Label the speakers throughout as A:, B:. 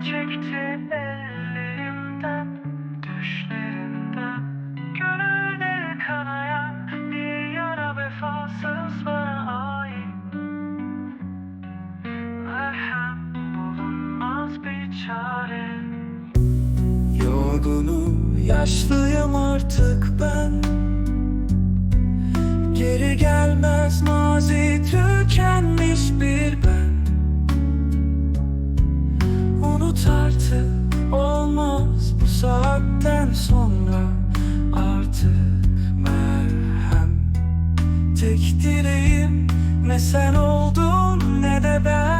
A: gittikçe ellerimden Düşlerimden Gönülleri kanayan Bir yara vefasız bana ait. Merhem bulunmaz bir çare. Yorgunum, yaşlıyım artık ben. Geri gelmez saatten sonra Artık merhem. Tek dileğim ne sen oldun ne de ben.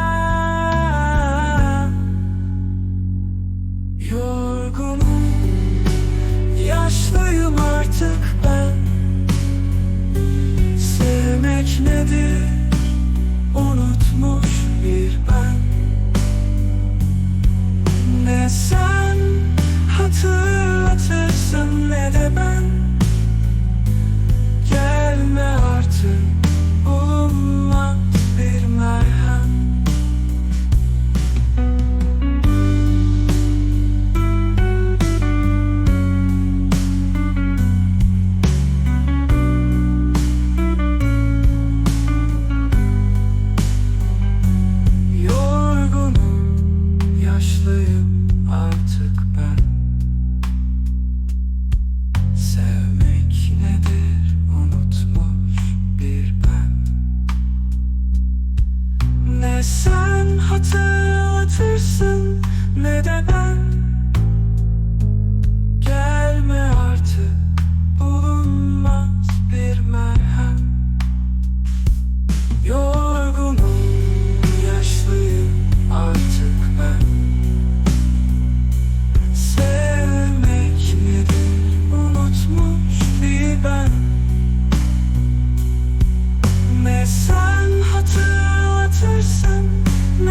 A: Yorgunum Yaşlıyım artık ben. Sevmek nedir de ben Gelme artık bulunmaz bir merhem. Yorgunum, yaşlıyım. Ne sen hatırlatırsın ne de ben.